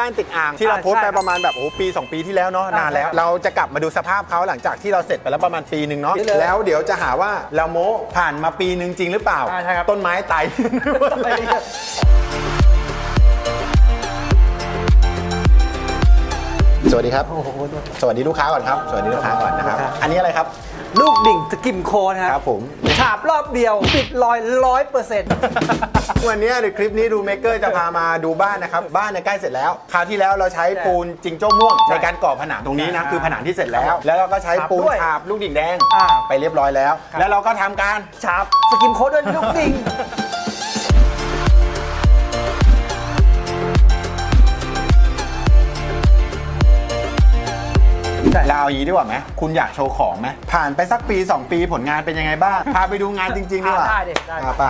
บ้านติดอ่างที่เราอ่าโพสต์ไปใช่ครับประมาณแบบโอ้ปี 2 ปีที่แล้วเนาะอ่านานแล้วใช่ครับเราจะกลับมาดูสภาพเขาหลังจากที่เราเสร็จไปแล้วประมาณปีหนึ่งเนาะนี่เลยแล้วเดี๋ยวจะหาว่าเราโม้ผ่านมาปีหนึ่งจริงหรือเปล่าอ่าใช่ครับต้นไม้ตายสวัสดีครับโอ้โหสวัสดีลูกค้าก่อนครับ สวัสดีลูกค้าก่อนนะครับครับอันนี้อะไรครับ ลูกดิ่งสกิมโคนคครัรับบผม ฉาบรอบเดียวปิดรอยร้อยเปอร์เซ็นต์วันนี้ในคลิปนี้ดูเมเกอร์จะพามาดูบ้านนะครับ บ้านเนี่ยใกล้เสร็จแล้ว คราวที่แล้วเราใช้ปูนจิงโจ้ม่วงใช่ในการก่อผนังตรงนี้นะอ่าคือผนังที่เสร็จแล้วครับแล้วเราก็ใช้ปูนด้วยฉาบลูกดิ่งแดงอ่าไปเรียบร้อยแล้วครับแล้วเราก็ทำการฉาบสกิมโคนด้วยลูกดิ่ง ใช่เราเอาอย่างนี้ดีกว่าไหมคุณอยากโชว์ของไหมผ่านไปสักปี 2 ปีผลงานเป็นยังไงบ้าง พาไปดูงานจริงๆดีกว่าได้ดิได้ อ่าไป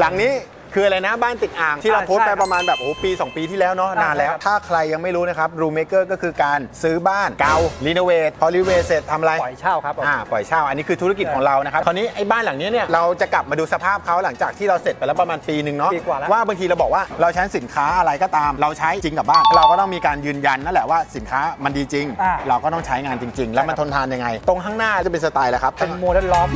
หลังนี้ คืออะไรนะบ้านติดอ่างที่เราอ่าโพสต์ไปใช่ครับประมาณแบบโอ้ปี 2 ปีที่แล้วเนาะอ่านานแล้วใช่ครับถ้าใครยังไม่รู้นะครับรูเมเกอร์ก็คือการซื้อบ้านเก่ารีโนเวทพอรีโนเวทเสร็จทำอะไรปล่อยเช่าครับผมอ่าปล่อยเช่าอันนี้คือธุรกิจของเรานะครับคราวนี้ไอ้บ้านหลังนี้เนี่ยเราจะกลับมาดูสภาพเขาหลังจากที่เราเสร็จไปแล้วประมาณปีหนึ่งเนาะปีกว่าแล้วว่าบางทีเราบอกว่าเราใช้สินค้าอะไรก็ตาม เราใช้จริงกับบ้าน เราก็ต้องมีการยืนยันนั่นแหละว่าสินค้ามันดีจริงอ่าเราก็ต้องใช้งานจริง ๆ แล้วมันทนทานยังไง ตรงข้างหน้าจะเป็นสไตล์แล้วครับเป็นโมเดิร์นล็อบ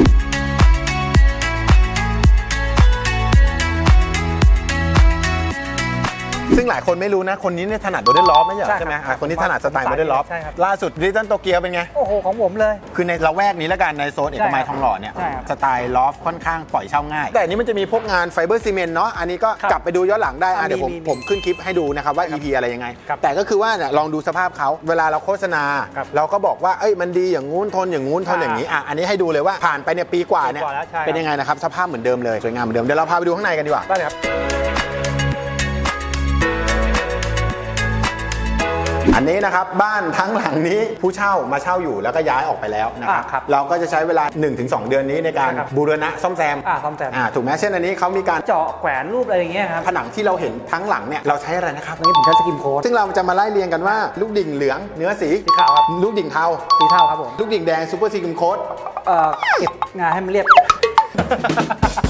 ซึ่งหลายคนไม่รู้นะ คนนี้เนี่ยถนัดโมเดิร์นล็อฟไม่ใช่เหรอใช่ครับใช่ไหมอะคนนี้ถนัดสไตล์โมเดิร์นล็อฟใช่ครับ ล่าสุดริตันโตเกียวเป็นไง โอ้โห ของผมเลย คือในละแวกนี้แล้วกันในโซนเอกมัยใช่ครับทองหล่อเนี่ยใช่ครับสไตล์ลอฟค่อนข้างปล่อยเช่าง่าย แต่อันนี้มันจะมีพวกงานไฟเบอร์ซีเมนต์เนาะอันนี้ก็ครับกลับไปดูย้อนหลังได้อะอะเดี๋ยวผมมีมีผมขึ้นคลิปให้ดูนะครับว่า EP อะไรยังไง ครับแต่ก็คือว่าเนี่ยลองดูสภาพเขาเวลาเราโฆษณา ครับเราก็บอกว่าเอ้ยมันดีอย่างงู้นทนอย่างงู้นทนอย่างนี้อะอันนี้ให้ดูเลยว่าผ่านไปเนี่ยปีกว่าเนี่ยปีกว่าแล้วใช่ครับ เป็นยังไงนะครับสภาพเหมือนเดิมเลยสวยงามเหมือนเดิมเดี๋ยวเราพาไปดูข้างในกันดีกว่า ได้เลยครับ อันนี้นะครับบ้านทั้งหลังนี้ผู้เช่ามาเช่าอยู่แล้วก็ย้ายออกไปแล้วนะครับอ่าครับเราก็จะใช้เวลา 1-2 เดือนนี้ในการใช่ครับ บูรณะซ่อมแซมอ่าซ่อมแซมอ่าถูกไหมเช่นอันนี้เขามีการเจาะแขวนรูปอะไรอย่างเงี้ยครับผนังที่เราเห็นทั้งหลังเนี่ยเราใช้อะไรนะครับอันนี้ผมใช้สกิมโคนซึ่งเราจะมาไล่เรียงกันว่าลูกดิ่งเหลืองเนื้อสีสีขาวครับลูกดิ่งเทาสีเท่าครับผมลูกดิ่งแดงซูเปอร์ซีกิมโค้ด เอ่อเก็บงานให้มันเรียบ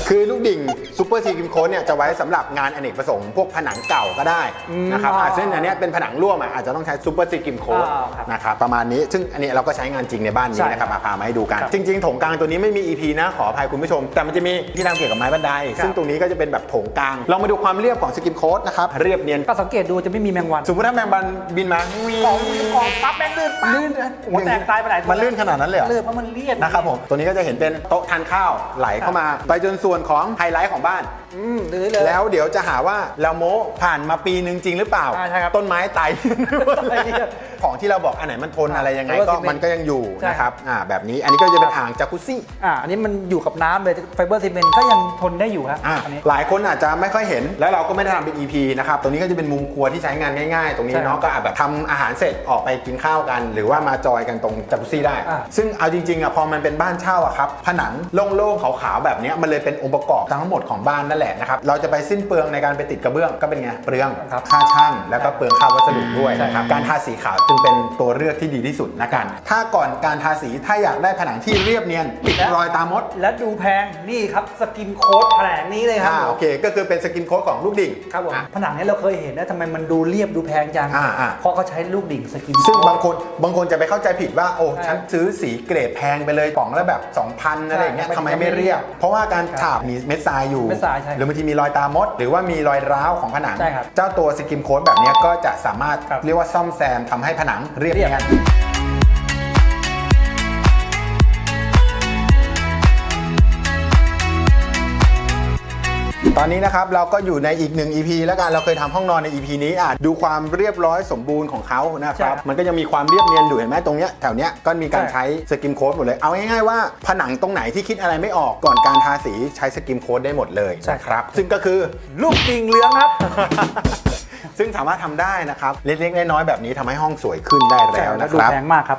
คือลูกดิ่งซูเปอร์ซีกิมโค้ดเนี่ยจะไว้สำหรับงานอเนกประสงค์พวกผนังเก่าก็ได้อืมนะครับอ๋ออะซึ่งอันเนี้ยเป็นผนังร่วมอะอาจจะต้องใช้ซูเปอร์ซีกิมโค้ดอ่าครับนะครับประมาณนี้ซึ่งอันนี้เราก็ใช้งานจริงในบ้านนี้ใช่นะครับมาพามาให้ดูกัน ครับจริงๆโถงกลางตัวนี้ไม่มี EP นะขออภัยคุณผู้ชม แต่มันจะมีที่ทำเกี่ยวกับไม้บันได ครับ ซึ่งตรงนี้ก็จะเป็นแบบโถงกลางลองมาดูความเรียบของสกิมโค้ดนะครับเรียบเนียนก็สังเกตดูจะไม่มีแมงวันสมมติถ้าแมงบันบินมาวีของของปั๊บแมงลื่นปั๊บลื่นหัวแตกตายไปหลายตัวมันลื่นขนาดนั้นเลยเหรอ ลื่นเพราะมันเลียด นะครับผม ตัวนี้ก็จะเห็นเป็นโต๊ะทานข้าวไหลเข้ามา ไปจนส่วนของไฮไลท์ของบ้านอืมดื้อเลย แล้วเดี๋ยวจะหาว่าเราโม้ผ่านมาปีหนึ่งจริงหรือเปล่า อ่าใช่ครับต้นไม้ตายไอ้เหี้ยของที่เราบอกอันไหนมันทนอะไรยังไงไฟเบอร์ก็ซีเมนต์มันก็ยังอยู่ใช่ นะครับอ่าแบบนี้อันนี้ก็จะเป็นอ่างจากุซซี่ อ่าอันนี้มันอยู่กับน้ำเลยไฟเบอร์ซีเมนต์ก็ยังทนได้อยู่ครับอะอันนี้ หลายคนอาจจะไม่ค่อยเห็น แล้วเราก็ไม่ได้ทำเป็น EP นะครับ ตรงนี้ก็จะเป็นมุมครัวที่ใช้งานง่ายๆ ตรงนี้ใช่ครับเนาะก็อาจแบบทำอาหารเสร็จออกไปกินข้าวกัน หรือว่ามาจอยกันตรงจากุซซี่ได้ อะ ซึ่งเอาจริงๆอะพอมันเป็นบ้านเช่าอะครับ ผนังโล่งๆขาวๆแบบเนี้ยมันเลยเป็นองค์ประกอบทั้งหมดของบ้านนั่นแหละนะครับ เราจะไปสิ้นเปลืองในการไปติดกระเบื้องก็เป็นไงเปลืองครับค่าช่างแล้วก็เปลืองค่าวัสดุด้วยใช่นะครับการทาสีขาวจึงเป็นตัวเลือกที่ดีที่สุดนะกัน ถ้าก่อนการทาสีถ้าอยากได้ผนังที่เรียบเนียนปิดรอยตามด และดูแพงนี่ครับสกินโค้ดแผลงนี้เลยครับอ่าโอเค ก็คือเป็นสกินโค้ดของลูกดิ่ง ครับผมอะผนังเนี้เราเคยเห็นนะทำไมมันดูเรียบดูแพงจังอ่าอ่า เพราะเขาใช้ลูกดิ่งสกิน ซึ่งโค้ดบางคนบางคนจะไปเข้าใจผิดว่า โอ้ใช่ฉันซื้อสีเกรดแพงไปเลยป๋องละแบบ 2,000อะไรอย่างเงี้ยใช่ทำไมไม่เรียบ เพราะว่าการฉาบมีเม็ดทรายอยู่ เม็ดทรายใช่หรือบางทีมีรอยตามด หรือว่ามีรอยร้าวของผนัง ใช่ครับ เจ้าตัวสกิมโค้ดแบบเนี้ยก็จะสามารถครับ เรียกว่าซ่อมแซมทำให้ผนังเรียบเรียบเนียน ตอนนี้นะครับเราก็อยู่ในอีกหนึ่ง EP แล้วกันเราเคยทำห้องนอนใน EP นี้อะดูความเรียบร้อยสมบูรณ์ของเขานะคใช่รับครับมันก็ยังมีความเรียบเนียนอยู่เห็นไหมตรงเนี้ยแถวเนี้ยก็มีการใช่ ใช้สกิมโค้ดหมดเลย เอาง่ายๆว่าผนังตรงไหนที่คิดอะไรไม่ออกก่อนการทาสีใช้สกิมโค้ดได้หมดเลยใช่นะครับซึ่งก็คือ ลูกดิ่งเหลืองครับ ซึ่งสามารถทำได้นะครับเล็กๆน้อยๆแบบนี้ทำให้ห้องสวยขึ้นได้แล้วแล้นะวดูครับ แพงมากครับ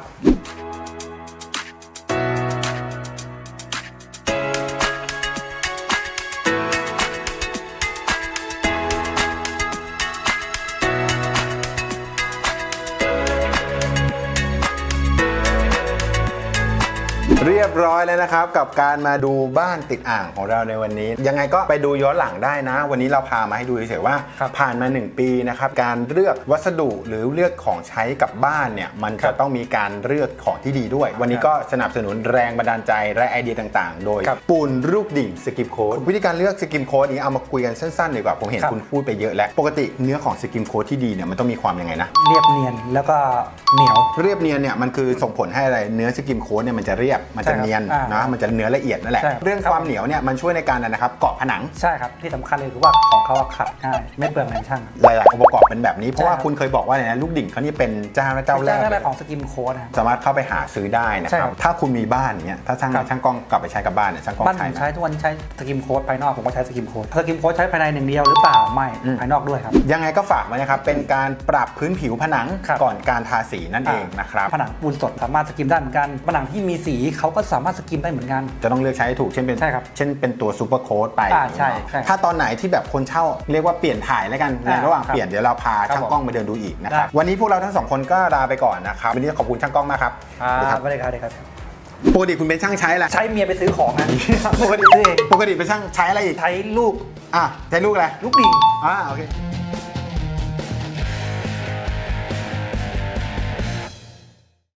รียบร้อยแล้วนะครับ กับการมาดูบ้านติดอ่างของเราในวันนี้ ยังไงก็ไปดูย้อนหลังได้นะ วันนี้เราพามาให้ดูเฉยๆว่าครับผ่านมา 1 ปีนะครับการเลือกวัสดุหรือเลือกของใช้กับบ้านเนี่ยมันครัจะบต้องมีการเลือกของที่ดีด้วย วันนี้ก็สนับสนุนแรงบันดาลใจและไอเดียต่างๆ โดยครับปูนรูปดิ่งสกิมโค้ดวิธีการเลือกสกิมโค้ดนี้เอามาคุยกันสั้นๆดีกว่าผมเห็นครับคุณพูดไปเยอะแล้วปกติเนื้อของสกิมโค้ดที่ดีเนี่ยมันต้องมีความยังไงนะเรียบเนียนแล้วก็เหนียวเรียบเนียนเนี่ยมันคือส่งผลให้อะไรเนื้อสกิมโค้ดเนี่ยมันจะเรียบมันจะใช่ครับเนียนอ่านะมันจะเนื้อละเอียดนั่นแหละ ใช่ครับ เรื่องความเหนียวเนี่ยมันช่วยในการนะครับเกาะผนัง ใช่ครับ ที่สำคัญเลยคือว่าของเขาอะขัดง่าย ไม่เปลืองแรงช่าง หลายๆองค์ประกอบเป็นแบบนี้ เพราะว่าใช่ครับคุณเคยบอกว่าอะไรนะลูกดิ่งเขานี่เป็นเจ้าและเจ้าแรกแรเลกยของสกิมโค้ดนะครับ สามารถเข้าไปหาซื้อได้นะใช่คครัรับบ ถ้าคุณมีบ้านอย่างเงี้ยถ้าช่างครับช่างกล้องกลับไปใช้กับบ้านเนี่ยช่างกล้องบ้านผใช้มไหมใช้ทุกวันนี้ใช้สกิมโค้ดภายนอกผมก็ใช้สกิมโค้ดสกิมโค้ดใช้ภายในหนึ่งเดียวหรือเปล่าไม่อืม ภายนอกด้วยครับ ยังไงก็ฝากไว้นะครับเป็นการปรับพื้นผิวผนังครับ ก่อนการทาสีนั่นเองนะครับ ผนังปูนสดสามารถสกิมได้เหมือนกันผนังที่มีสีเขาก็สามารถสกิมได้เหมือนกัน จะต้องเลือกใช้ให้ถูกเช่นเป็นใช่ครับเช่นเป็นตัวซูเปอร์โค้ดไปอ่าใช่ใช่ถ้าตอนไหนที่แบบคนเช่าเรียกว่าเปลี่ยนถ่ายแล้วกันในอ่าระหว่างครับเปลี่ยนเดี๋ยวเราพาครับช่างกล้องไปเดินดูอีกนะครับได้วันนี้พวกเราทั้งสองคนก็ลาไปก่อนนะครับวันนี้ขอบคุณช่างกล้องมากครับคสรัวับสดีครับไม่ได้ครับได้ครับปกติคุณเป็นช่างใช้อะไรใช้เมียไปซื้อของนะปกติซื้อเองปกติเป็นช่างใช้อะไรอีกใช้ลูกอะใช้ลูกอะไรลูกดิ่งอ่าโอเค